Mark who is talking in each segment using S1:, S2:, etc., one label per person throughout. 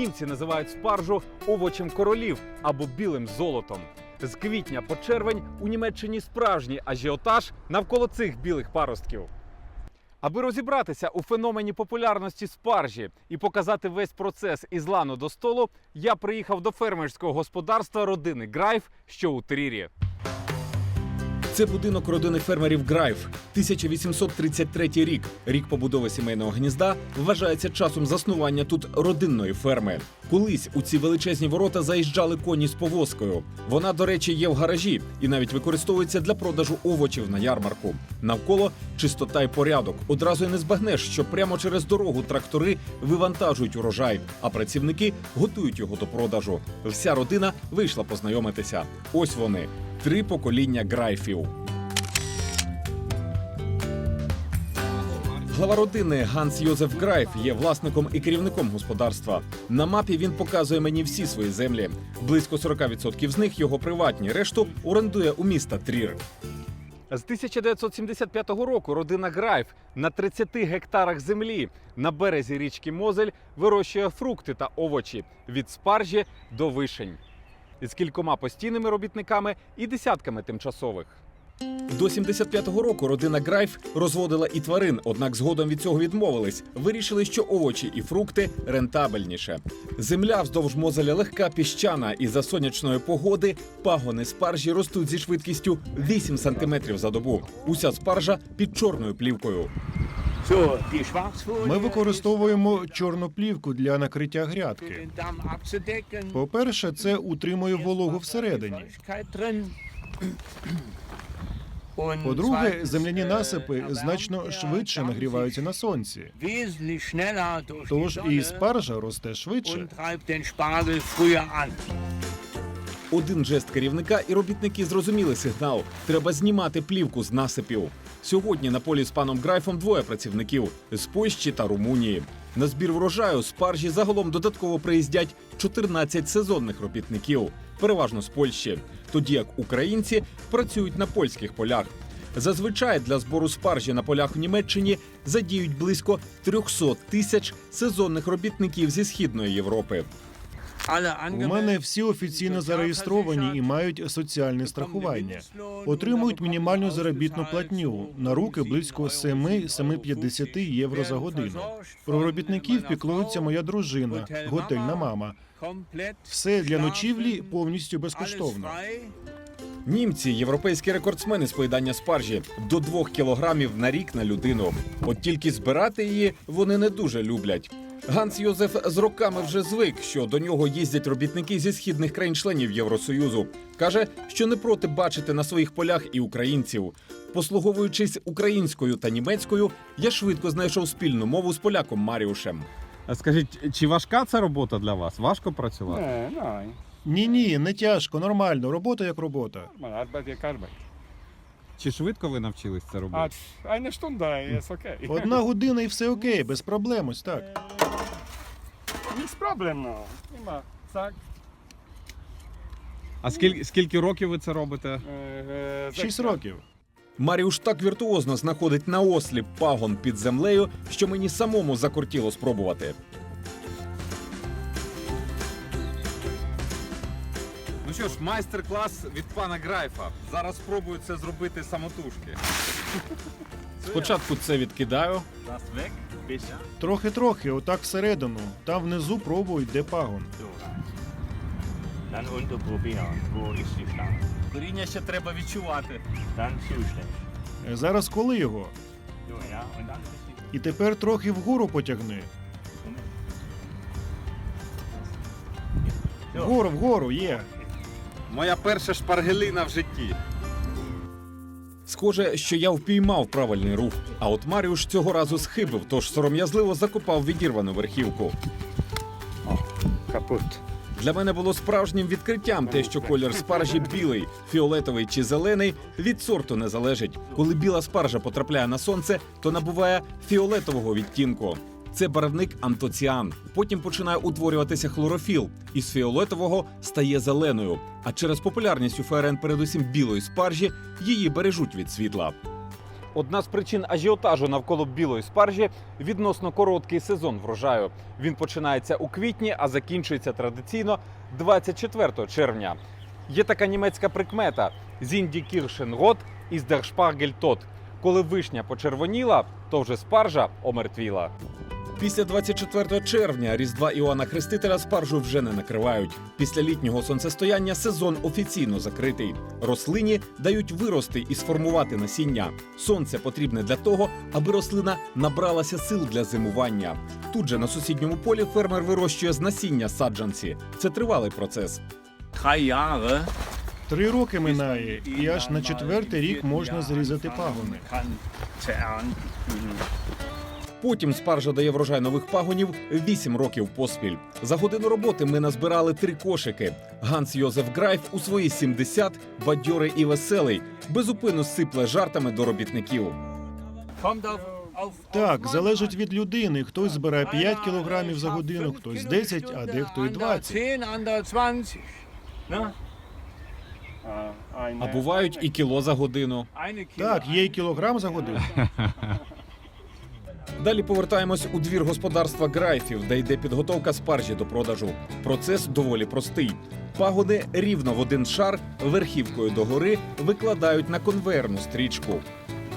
S1: Німці називають спаржу овочем королів або білим золотом. З квітня по червень у Німеччині справжній ажіотаж навколо цих білих паростків. Аби розібратися у феномені популярності спаржі і показати весь процес із лану до столу, я приїхав до фермерського господарства родини Грайф, що у Трірі. Це будинок родини фермерів Грайф. 1833 рік. Рік побудови сімейного гнізда вважається часом заснування тут родинної ферми. Колись у ці величезні ворота заїжджали коні з повозкою. Вона, до речі, є в гаражі і навіть використовується для продажу овочів на ярмарку. Навколо чистота й порядок. Одразу й не збагнеш, що прямо через дорогу трактори вивантажують урожай, а працівники готують його до продажу. Вся родина вийшла познайомитися. Ось вони три покоління грайфів. Глава родини Ганс Йозеф Грайф є власником і керівником господарства. На мапі він показує мені всі свої землі. Близько 40% з них його приватні. Решту орендує у міста Трір. З 1975 року родина Грайф на 30 гектарах землі на березі річки Мозель вирощує фрукти та овочі від спаржі до вишень з кількома постійними робітниками і десятками тимчасових. До 75-го року родина Грайф розводила і тварин, однак згодом від цього відмовились. Вирішили, що овочі і фрукти рентабельніше. Земля вздовж мозеля легка піщана, і за сонячної погоди пагони спаржі ростуть зі швидкістю 8 сантиметрів за добу. Уся спаржа під чорною плівкою.
S2: Ми використовуємо чорну плівку для накриття грядки. По-перше, це утримує вологу всередині. По-друге, земляні насипи значно швидше нагріваються на сонці. Тож і спаржа росте швидше.
S1: Один жест керівника, і робітники зрозуміли сигнал. Треба знімати плівку з насипів. Сьогодні на полі з паном Грайфом двоє працівників з Польщі та Румунії. На збір врожаю спаржі загалом додатково приїздять 14 сезонних робітників, переважно з Польщі, тоді як українці працюють на польських полях. Зазвичай для збору спаржі на полях в Німеччині задіють близько 300 тисяч сезонних робітників зі східної Європи.
S2: У мене всі офіційно зареєстровані і мають соціальне страхування. Отримують мінімальну заробітну платню на руки близько 7-7,50 євро за годину. Про робітників піклується моя дружина, готельна мама. Все для ночівлі повністю безкоштовно.
S1: Німці європейські рекордсмени з поїдання спаржі до 2 кілограмів на рік на людину. От тільки збирати її вони не дуже люблять. Ганс Йозеф з роками вже звик, що до нього їздять робітники зі східних країн-членів Євросоюзу. каже, що не проти бачити на своїх полях і українців. Послуговуючись українською та німецькою, я швидко знайшов спільну мову з поляком Маріушем.
S3: Скажіть, чи важка ця робота для вас? Важко працювати?
S2: Ні, ні, не тяжко, нормально. Робота як робота.
S3: Чи швидко ви навчились це
S4: А,
S3: робити?
S2: Одна година і все окей, без проблем. Ось так.
S4: Nichts Problem, no. Immer zack.
S3: А скільки, скільки років ви це робите?
S4: Äh, äh,
S2: Шість років.
S1: Маріуш так віртуозно знаходить на осліп пагон під землею, що мені самому закортіло спробувати.
S3: Ну що ж, майстер-клас від пана Грайфа. Зараз спробую це зробити самотужки.
S1: Спочатку це відкидаю,
S5: Das weg, bisschen.
S2: Трохи-трохи, отак всередину. Там внизу пробують, де пагон.
S5: Dann unten probieren, wo ist die Stange.
S1: коріння ще треба відчувати.
S5: Dann.
S2: Е, Зараз коли його?
S5: So, ja, und dann ist die
S2: І тепер трохи вгору потягни. Вгору, вгору, є.
S3: Моя перша шпаргелина в житті.
S1: Схоже, що я впіймав правильний рух. А от Маріуш цього разу схибив, тож сором'язливо закопав відірвану верхівку.
S4: Kaputt.
S1: Для мене було справжнім відкриттям те, що колір спаржі білий, фіолетовий чи зелений від сорту не залежить. Коли біла спаржа потрапляє на сонце, то набуває фіолетового відтінку. Це барвник антоціан. Потім починає утворюватися хлорофіл. Із фіолетового стає зеленою. А через популярність у ФРН передусім білої спаржі її бережуть від світла. Одна з причин ажіотажу навколо білої спаржі відносно короткий сезон врожаю. Він починається у квітні, а закінчується традиційно 24 червня. Є така німецька прикмета Зінді Кіршен Рот із Spargel. Коли вишня почервоніла, то вже спаржа омертвіла. Після 24 червня Різдва Іоанна Хрестителя спаржу вже не накривають. Після літнього сонцестояння сезон офіційно закритий. Рослині дають вирости і сформувати насіння. Сонце потрібне для того, аби рослина набралася сил для зимування. Тут же на сусідньому полі фермер вирощує з насіння саджанці. Це тривалий процес.
S2: Три роки минає, і аж на четвертий рік можна зрізати пагони.
S1: Потім спаржа дає врожай нових пагонів 8 років поспіль. За годину роботи ми назбирали три кошики. Ганс Йозеф Грайф у свої 70 бадьорий і веселий, безупину сипле жартами до робітників.
S2: Так, залежить від людини. Хтось збирає 5 кілограмів за годину, хтось 10, а дехто і 20.
S5: 10, andere 20. Ne?
S4: Uh, eine,
S1: А бувають і кіло за годину.
S2: Так, є і кілограм за годину.
S1: Далі повертаємось у двір господарства Грайфів, де йде підготовка спаржі до продажу. Процес доволі простий. Пагони рівно в один шар верхівкою догори викладають на конвейерну стрічку.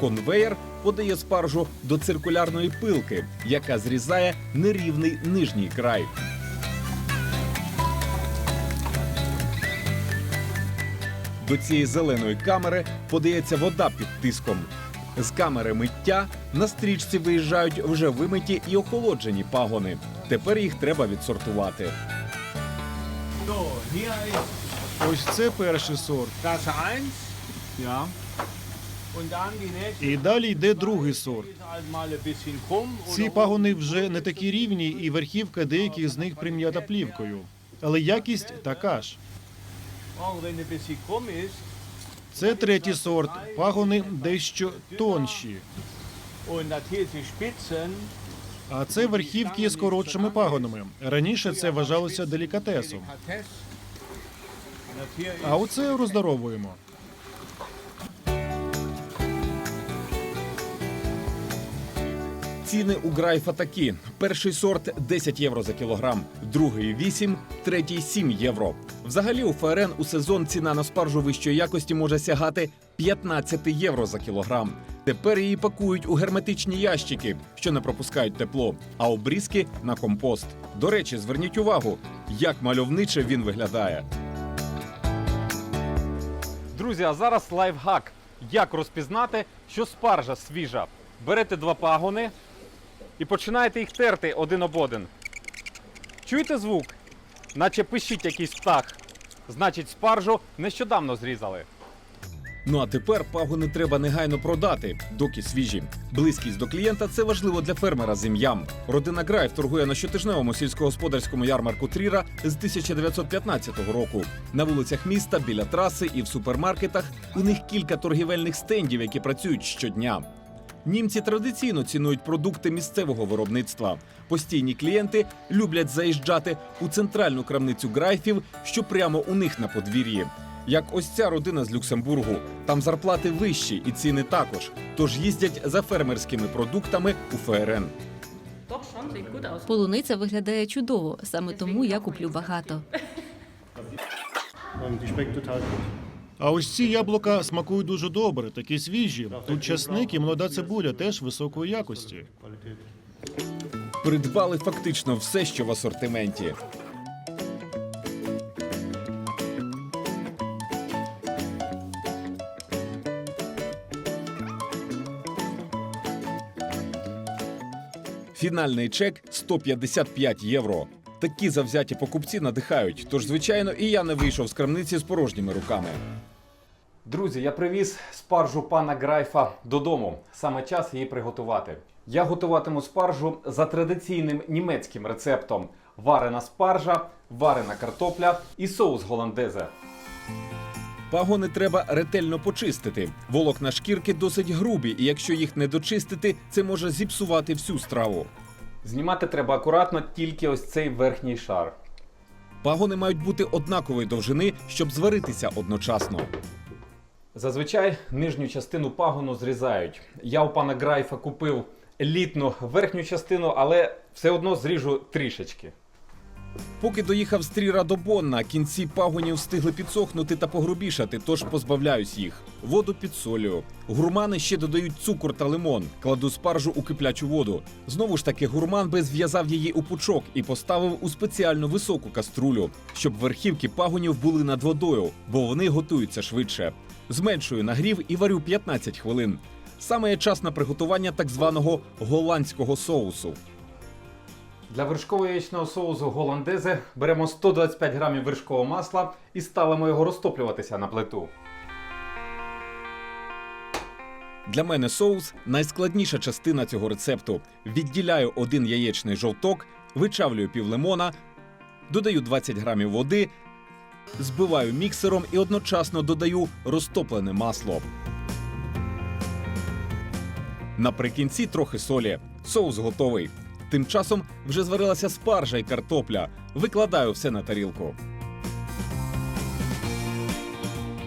S1: Конвеєр подає спаржу до циркулярної пилки, яка зрізає нерівний нижній край. До цієї зеленої камери подається вода під тиском. З камери миття на стрічці виїжджають вже вимиті і охолоджені пагони. Тепер їх треба відсортувати.
S2: Ось це перший сорт.
S5: Ja. Nächste.
S2: І далі йде другий сорт. Ці пагони вже не такі рівні, і верхівка деяких з них прим'ята плівкою. Але якість така ж. Це третій сорт. Пагони дещо тонші. А це верхівки з коротшими пагонами. Раніше це вважалося делікатесом. А оце роздаровуємо.
S1: Ціни у Грайфа такі: перший сорт 10 євро за кілограм, другий 8, третій 7 євро. Взагалі у ФРН у сезон ціна на спаржу вищої якості може сягати 15 євро за кілограм. Тепер її пакують у герметичні ящики, що не пропускають тепло, а обрізки на компост. До речі, зверніть увагу, як мальовниче він виглядає. Друзі, а зараз лайфхак. Як розпізнати, що спаржа свіжа? Берете два пагони і починаєте їх терти один об один. Чуєте звук? Наче пищить якийсь птах. Значить, спаржу нещодавно зрізали. Ну а тепер пагони треба негайно продати, доки свіжі. Близькість до клієнта це важливо для фермера з ім'ям. Родина Грайф торгує на щотижневому сільськогосподарському ярмарку Тріра з 1915 року. На вулицях міста, біля траси і в супермаркетах у них кілька торгівельних стендів, які працюють щодня. Німці традиційно цінують продукти місцевого виробництва. Постійні клієнти люблять заїжджати у центральну крамницю грайфів, що прямо у них на подвір'ї. Як ось ця родина з Люксембургу. Там зарплати вищі і ціни також. Тож їздять за фермерськими продуктами у ФРН.
S6: Полуниця виглядає чудово, саме тому я куплю багато.
S2: А ось ці яблука смакують дуже добре, такі свіжі. Тут часник і молода цибуля теж високої якості.
S1: Придбали фактично все, що в асортименті. Фінальний чек 155 євро. Такі завзяті покупці надихають. Тож, звичайно, і я не вийшов з крамниці з порожніми руками. Друзі, я привіз спаржу пана Грайфа додому. Саме час її приготувати. Я готуватиму спаржу за традиційним німецьким рецептом: варена спаржа, варена картопля і соус голландезе. Пагони треба ретельно почистити. Волокна шкірки досить грубі, і якщо їх не дочистити, це може зіпсувати всю страву. Знімати треба акуратно тільки ось цей верхній шар. Пагони мають бути однакової довжини, щоб зваритися одночасно. Зазвичай нижню частину пагону зрізають. Я у пана Грайфа купив елітну верхню частину, але все одно зріжу трішечки. Поки доїхав з Тріра до Бонна, кінці пагонів встигли підсохнути та погрубішати, тож позбавляюсь їх. Воду підсолюю. Гурмани ще додають цукор та лимон. Кладу спаржу у киплячу воду. Знову ж таки, гурман би зв'язав її у пучок і поставив у спеціально високу каструлю, щоб верхівки пагонів були над водою, бо вони готуються швидше. Зменшую нагрів і варю 15 хвилин. Саме час на приготування так званого голландського соусу. Для вершкового яєчного соусу голландезе беремо 125 грамів вершкового масла і ставимо його розтоплюватися на плиту. Для мене соус найскладніша частина цього рецепту. Відділяю один яєчний жовток, вичавлюю пів лимона, додаю 20 грамів води, збиваю міксером і одночасно додаю розтоплене масло. Наприкінці трохи солі. Соус готовий. Тим часом вже зварилася спаржа і картопля. Викладаю все на тарілку.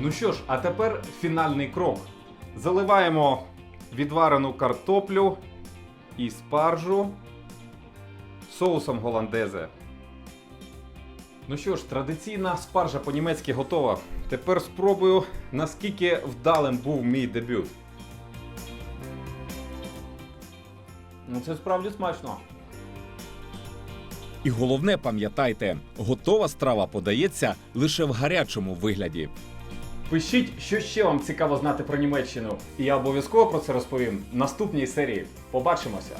S1: Ну що ж, а тепер фінальний крок. Заливаємо відварену картоплю і спаржу соусом голландезе. Ну що ж, традиційна спаржа по-німецьки готова. Тепер спробую, наскільки вдалим був мій дебют. Ну, це справді смачно. І головне, пам'ятайте, готова страва подається лише в гарячому вигляді. Пишіть, що ще вам цікаво знати про Німеччину, і я обов'язково про це розповім в наступній серії. Побачимося!